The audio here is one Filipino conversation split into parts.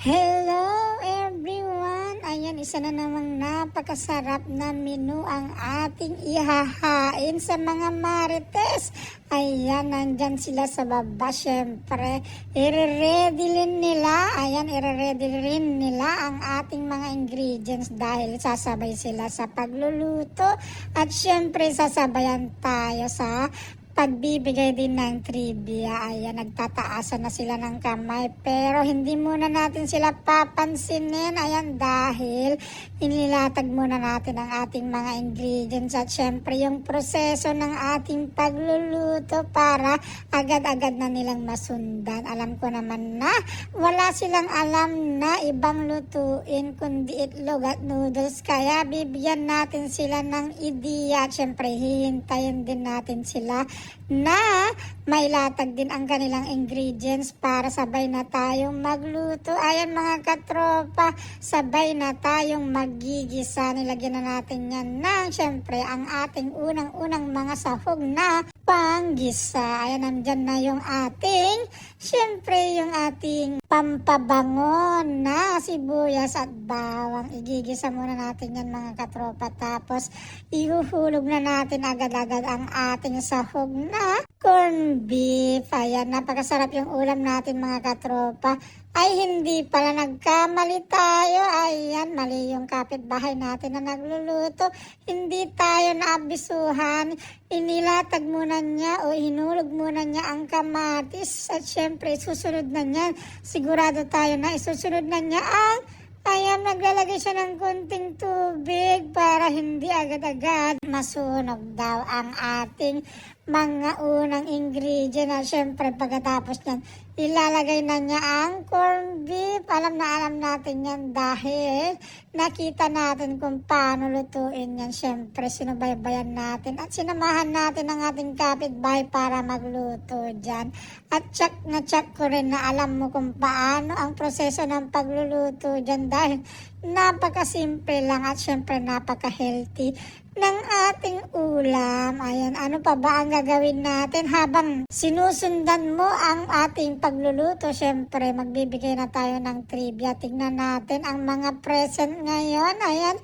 Hello everyone! Ayan, isa na namang napakasarap na menu ang ating ihahain sa mga marites. Ayan, nandyan sila sa baba. Siyempre, i-ready rin nila. Ayan, i-ready rin nila ang ating mga ingredients dahil sasabay sila sa pagluluto. At siyempre, sasabayan tayo sa pagbibigay din ng trivia. Ayan, nagtataasan na sila ng kamay. Pero hindi muna natin sila papansinin. Ayan, dahil inilatag muna natin ang ating mga ingredients at syempre yung proseso ng ating pagluluto para agad-agad na nilang masundan. Alam ko naman na wala silang alam na ibang lutuin kundi itlog at noodles. Kaya bibigyan natin sila ng ideya. At syempre, hihintayin din natin sila na mailatag din ang kanilang ingredients para sabay na tayong magluto. Ayan mga katropa, sabay na tayong magigisa. Nilagyan na natin yan ng syempre ang ating unang-unang mga sahog na panggisa. Ayan, nandyan na yung ating, syempre yung ating pampabango na sibuyas at bawang. Igigisa muna natin yan mga katropa. Tapos, ihuhulog na natin agad-agad ang ating sahog na corn beef. Ayan, napakasarap yung ulam natin mga katropa. Ay, hindi pala nagkamali tayo. Ayan, mali yung kapitbahay natin na nagluluto. Hindi tayo naabisuhan. Inilatag muna niya o hinulog muna niya ang kamatis. At syempre, susunod na niya. Sigurado tayo na isusunod na niya ang Ayan, naglalagay siya ng kunting tubig para hindi agad-agad masunog daw ang ating mga unang ingredient. At syempre, pagkatapos niyan, ilalagay na niya ang corned beef. Alam na alam natin yan dahil nakita natin kung paano lutuin yan. Syempre, sinubaybayan natin at sinamahan natin ang ating kapitbahay para magluto dyan. At check na check ko rin na alam mo kung paano ang proseso ng pagluluto dyan dahil napakasimple lang at syempre napaka-healthy ng ating ulam. Ayan, ano pa ba ang gagawin natin habang sinusundan mo ang ating pagluluto? Syempre, magbibigay na tayo ng trivia. Tingnan natin ang mga present ngayon. Ayan,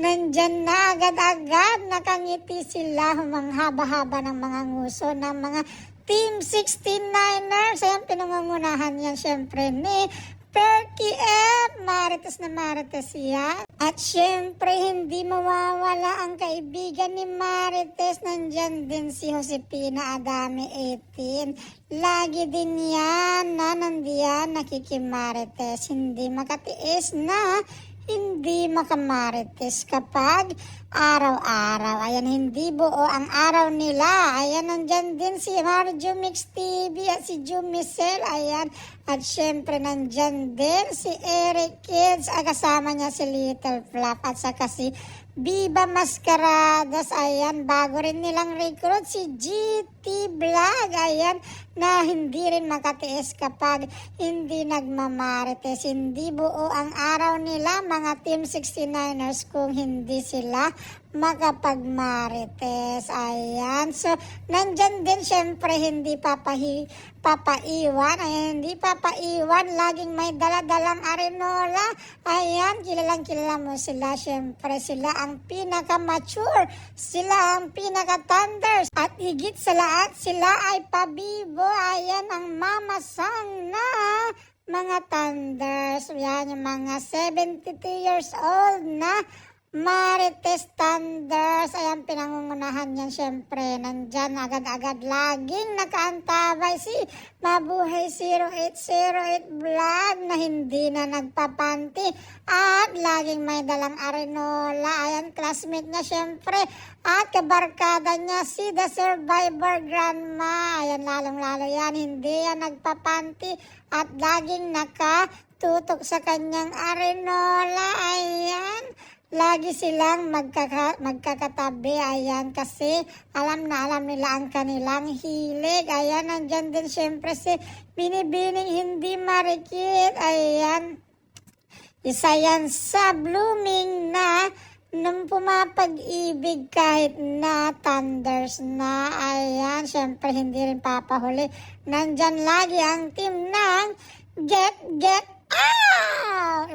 nandyan na agad-agad. Nakangiti sila humanghaba-haba ng mga nguso ng mga Team 69ers. Ayan, pinangungunahan yan syempre ni Perky F. Marites na Marites yan. At syempre, hindi mawawala ang kaibigan ni Marites. Nandyan din si Josepina Adame 18. Lagi din yan na nandiyan nakikimarites. Hindi makatiis na hindi makamarites kapag araw-araw. Ayan, hindi buo ang araw nila. Ayan, nandyan din si Marjo Mix TV at si Jumicel. Ayan, at syempre nandyan din si Eric Kids. Ah, kasama niya si Little Flap at saka si Viva Mascaradas. Ayan, bago rin nilang recruit si GT Vlog. Ayan, na hindi rin makatiis kapag hindi nagmamarites. Hindi buo ang araw nila, mga Team 69ers, kung hindi sila makapagmarites. Ayan. So, nandyan din syempre hindi papahi, papaiwan. Ayan, hindi papaiwan. Laging may daladalang arenola. Ayan, kilalang kilala mo sila. Syempre, sila ang pinaka-mature. Sila ang pinaka-thunders. At higit sa lahat, sila ay pabibo. Ayan, ang mamasang na mga thunders. Yan, yung mga 72 years old na Marites Thunders, ayan pinangungunahan yan syempre. Nandyan agad-agad laging nakaantabay si Mabuhay 0808 Vlog na hindi na nagpapanti at laging may dalang arenola. Ayan, classmate niya syempre at kabarkada niya si The Survivor Grandma. Ayan, lalong-lalo yan, hindi yan nagpapanti at laging nakatutok sa kanyang arenola. Ayan. Lagi silang magkaka, magkakatabi, ayan, kasi alam na alam nila ang kanilang hilig. Ayan, nandyan din syempre si Binibining Hindi Marikit, ayan. Isa yan sa blooming na nung pumapag-ibig kahit na thunders na, ayan, syempre hindi rin papahuli. Nandyan lagi ang team ng Get Get Out!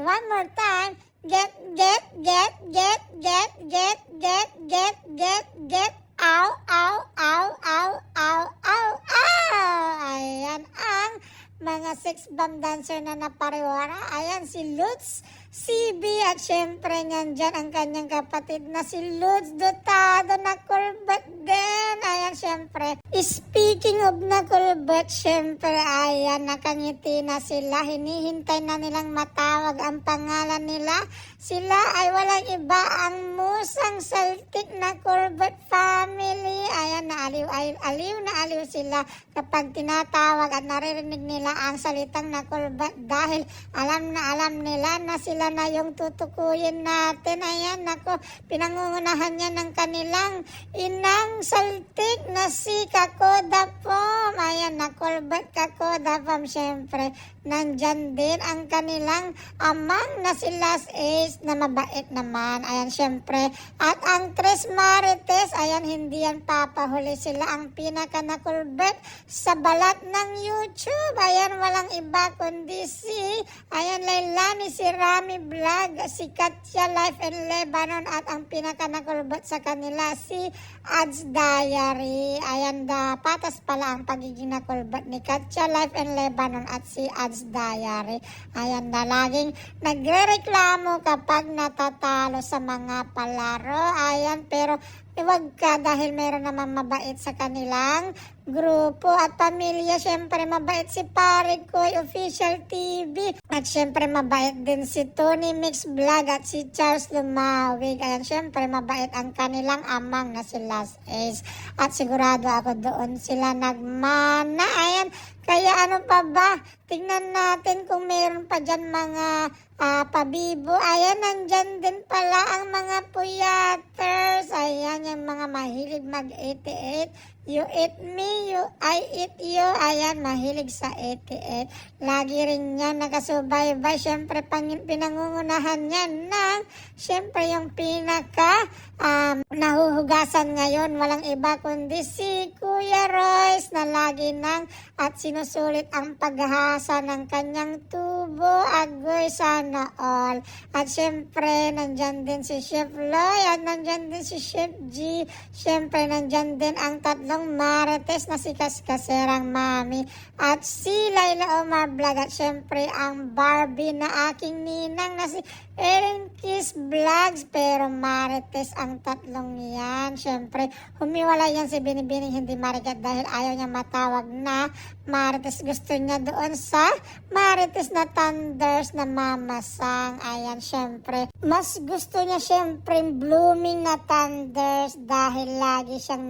Get, get, get, get, get, get, get, get, get, get, ow, ow, ow, ow, ow, ow, ow. Ayan ang mga sex bomb dancer na napariwara. Ayan si Lutz CB at syempre nandyan ang kanyang kapatid na si Lutz Dotado na kulbat din. Ayan syempre. Speaking of na kulbat, syempre ayan nakangiti na sila. Hinihintay na nilang matawag ang pangalan nila. Sila ay walang iba ang musang saltik na kulbat family. Ayan na aliw, aliw, na aliw sila kapag tinatawag at naririnig nila ang salitang na kulbat dahil alam na alam nila na sila na yung tutukuyin natin. Ayan, nako, pinangungunahan niya ng kanilang inang saltik na si Kakoda Pom. Ayan, na kulbat Kakoda Pom, syempre. Nandyan din ang kanilang amang na si Las Ace na mabait naman. Ayan, syempre. At ang Tres Marites, ayan, hindi yan papahuli sila ang pinaka na kulbat sa balat ng YouTube. Ayan, walang iba kundi si, ayan, Lailani, si Rami Vlog, si Katya Life in Lebanon at ang pinaka nakulbat sa kanila si Ads Diary. Ayan, da, patas pala ang pagiging nakulbat ni Katya Life in Lebanon at si Ads Diary. Ayan na, laging nagre-reklamo kapag natatalo sa mga palaro. Ayan, pero Iwag ka dahil meron naman mabait sa kanilang grupo at pamilya. Siyempre mabait si Pare Koy Official TV. At siyempre mabait din si Tony Mix Vlog at si Charles Lumawig. Ayan, siyempre mabait ang kanilang amang na si Last Ace. At sigurado ako doon sila nagmana. Ayan, kaya ano pa ba? Tingnan natin kung meron pa dyan mga ah, pabibo. Ayan, nandyan din pala ang mga puyaters. Ayan, yung mga mahilig mag-88. You eat me, you, I eat you. Ayan, mahilig sa 88. Lagi rin yan nakasubaybay. Siyempre, pinangungunahan yan ng, siyempre, yung pinaka um, nahuhugasan ngayon. Walang iba kundi si Kuya Royce na lagi nang at sinusulit ang paghahasa ng kanyang tubo. Agoy sana all. At siyempre, nandyan din si Chef Loy at nandyan din si Chef G. Siyempre, nandyan din ang tatlong marites na si Kaskaserang Mami at si Laila Omar Vlog at siyempre ang Barbie na aking ninang na si Erin Kiss Vlogs pero marites ang tatlong yan. Siyempre, humiwala yan si Binibining hindi marigat dahil ayaw niya matawag na marites. Gusto niya doon sa marites na thunders na mamasang. Ayan, siyempre. Mas gusto niya siyempre blooming na thunders dahil lagi siyang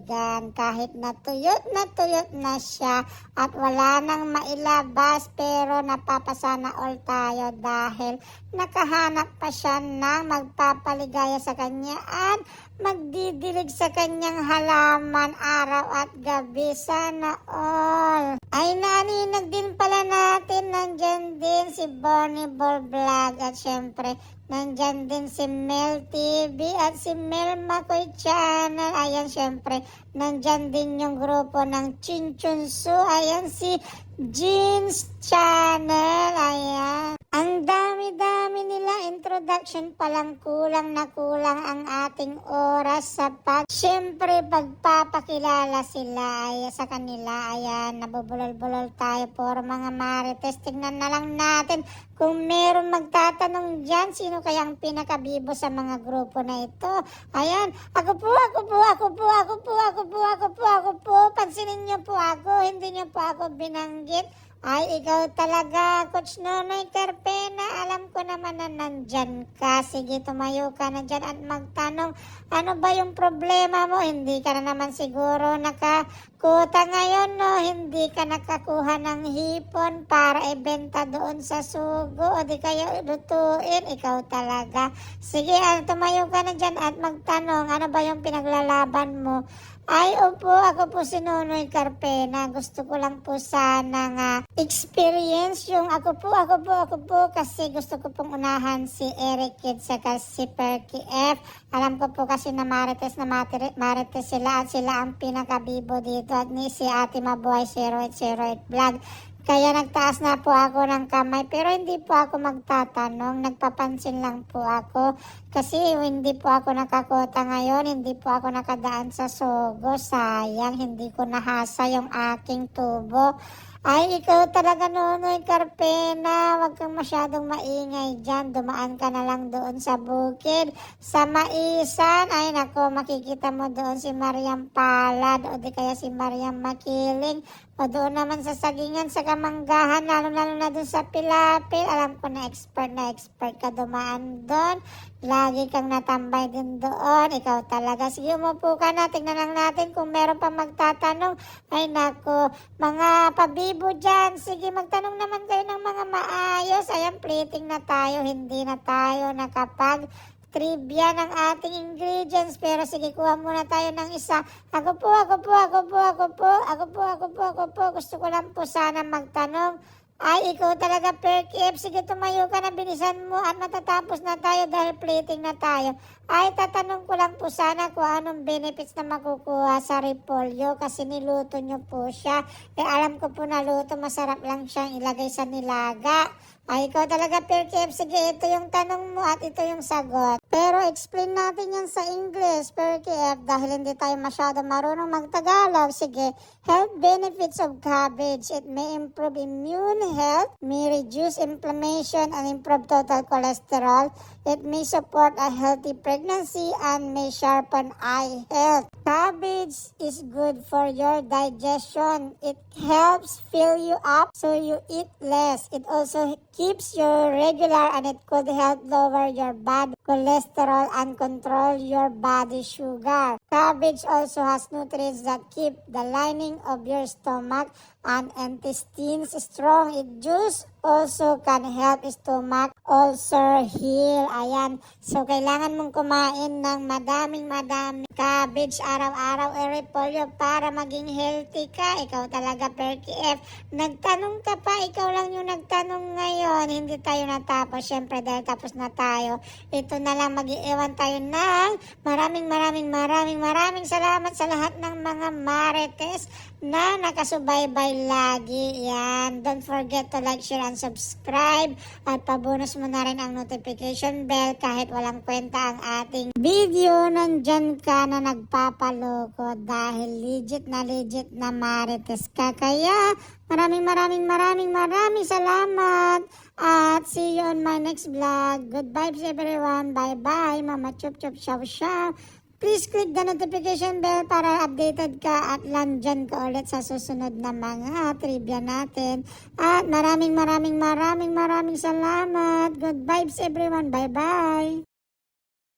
nadidiligan. Kahit natuyot na tuyot na siya at wala nang mailabas pero napapasana all tayo dahil nakahanap pa siya ng magpapaligaya sa kanya at magdidilig sa kanyang halaman araw at gabi. Sana all. Ay naninag din pala natin. Nandyan din si Bonnie Ball Vlog at syempre nandyan din si Mel TV at si Mel Makoy Channel. Ayan syempre nandyan din yung grupo ng Chinchunsu. Ayan si Jeans Channel. Ayan. Ang dami-dami nila introduction pa lang kulang na kulang ang ating oras sa pag syempre pagpapakilala sila ay sa kanila ayan nabubulol-bulol tayo por mga marites. Tignan na lang natin kung meron magtatanong dyan sino kayang pinakabibo sa mga grupo na ito. Ayan ako po ako po ako po ako po ako po ako po ako po. Pansinin niyo po ako hindi niyo po ako binanggit ay, ikaw talaga, Coach Nonoy Carpena. Alam ko naman na nandyan ka. Sige, tumayo ka na dyan at magtanong, ano ba yung problema mo? Hindi ka na naman siguro nakakuta ngayon, no? Hindi ka nakakuha ng hipon para ibenta doon sa sugo o di kaya lutuin. Ikaw talaga. Sige, ah, tumayo ka na dyan at magtanong, ano ba yung pinaglalaban mo? Ay, opo, ako po si Nonoy Carpena. Gusto ko lang po sana nga experience yung ako po, ako po, ako po, kasi gusto ko pong unahan si Eric Kid saka si Perky F. Alam ko po kasi na Marites na Marites sila at sila ang pinakabibo dito at ni si Ate Mabuhay 0808 Vlog. Kaya nagtaas na po ako ng kamay pero hindi po ako magtatanong, nagpapansin lang po ako. Kasi hindi po ako nakakota ngayon, hindi po ako nakadaan sa sogo, sayang hindi ko nahasa yung aking tubo. Ay, ikaw talaga Nonoy Carpena, wag kang masyadong maingay dyan, dumaan ka na lang doon sa bukid, sa maisan, ay nako, makikita mo doon si Mariam Palad. O di kaya si Mariam Makiling, o doon naman sa sagingan, sa kamanggahan, lalo-lalo na doon sa pilapil. Alam ko na expert na expert ka dumaan doon. Lagi kang natambay din doon. Ikaw talaga. Sige, umupo ka na. Tingnan lang natin kung meron pa magtatanong. Ay nako, mga pabibo dyan. Sige, magtanong naman kayo ng mga maayos. Ayan, plating na tayo. Hindi na tayo nakapag trivia ng ating ingredients. Pero sige, kuha muna tayo ng isa. Ako po, ako po, ako po, ako po, ako po, ako po, ako po. Gusto ko lang po sana magtanong. Ay, ikaw talaga, Perkip. Sige, tumayo ka na, bilisan mo at matatapos na tayo dahil plating na tayo. Ay, tatanong ko lang po sana kung anong benefits na makukuha sa repolyo kasi niluto nyo po siya. Eh, alam ko po na luto, masarap lang siyang ilagay sa nilaga. Ay, ikaw talaga, Perkip. Sige, ito yung tanong mo at ito yung sagot. Pero explain natin yan sa English, Perkip, dahil hindi tayo masyado marunong magtagalog. Sige, health benefits of cabbage. It may improve immune health, may reduce inflammation and improve total cholesterol. It may support a healthy pregnancy and may sharpen eye health. Cabbage is good for your digestion. It helps fill you up so you eat less. It also keeps you regular and it could help lower your bad cholesterol and control your body sugar. Cabbage also has nutrients that keep the lining of your stomach and intestines strong. It juice also can help stomach ulcer heal. Ayan. So, kailangan mong kumain ng madaming madaming cabbage araw-araw o repolyo para maging healthy ka. Ikaw talaga, Perky F. Nagtanong ka pa, ikaw lang yung nagtanong ngayon. Hindi tayo natapos. Siyempre, dahil tapos na tayo. Ito na lang, mag-iiwan tayo ng maraming maraming maraming maraming salamat sa lahat ng mga marites na nakasubaybay lagi. Yan. Don't forget to like, share, and subscribe. At pabonus mo na rin ang notification bell kahit walang kwenta ang ating video. Nandyan ka na nagpapaloko dahil legit na legit na marites ka. Kaya maraming maraming maraming maraming salamat. At see you on my next vlog. Good vibes everyone. Bye-bye. Mama Chup Chup Shaw Shaw. Please click the notification bell para updated ka at landyan ka ulit sa susunod na mga trivia natin. At maraming maraming maraming maraming salamat. Good vibes everyone. Bye-bye.